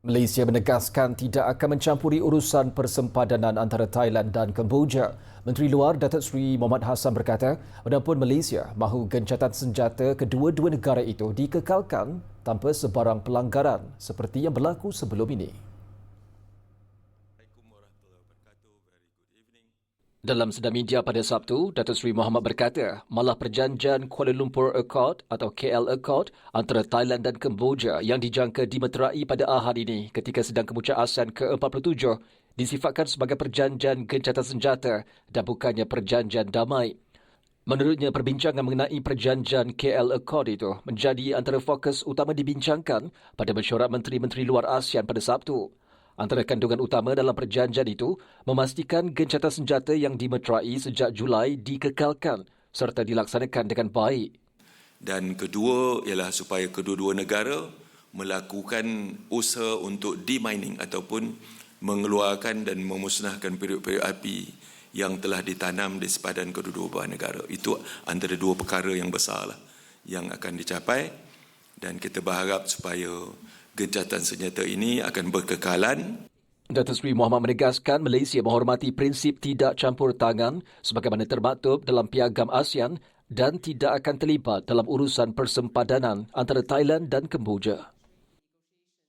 Malaysia menegaskan tidak akan mencampuri urusan persempadanan antara Thailand dan Kemboja. Menteri Luar Datuk Seri Muhammad Hassan berkata, walaupun Malaysia mahu gencatan senjata kedua-dua negara itu dikekalkan tanpa sebarang pelanggaran seperti yang berlaku sebelum ini. Dalam sedang media pada Sabtu, Datuk Seri Muhammad berkata, malah perjanjian Kuala Lumpur Accord atau KL Accord antara Thailand dan Kemboja yang dijangka dimeterai pada ahad ini ketika sedang kemuncak ASEAN ke-47 disifatkan sebagai perjanjian gencatan senjata dan bukannya perjanjian damai. Menurutnya, perbincangan mengenai perjanjian KL Accord itu menjadi antara fokus utama dibincangkan pada mesyuarat Menteri-Menteri Luar ASEAN pada Sabtu. Antara kandungan utama dalam perjanjian itu memastikan gencatan senjata yang dimeterai sejak Julai dikekalkan serta dilaksanakan dengan baik. Dan kedua ialah supaya kedua-dua negara melakukan usaha untuk demining ataupun mengeluarkan dan memusnahkan periuk-periuk api yang telah ditanam di sepadan kedua-dua negara. Itu antara dua perkara yang besar lah yang akan dicapai dan kita berharap supaya gencatan senjata ini akan berkekalan. Datuk Seri Muhammad menegaskan Malaysia menghormati prinsip tidak campur tangan sebagaimana termaktub dalam piagam ASEAN dan tidak akan terlibat dalam urusan persempadanan antara Thailand dan Kemboja.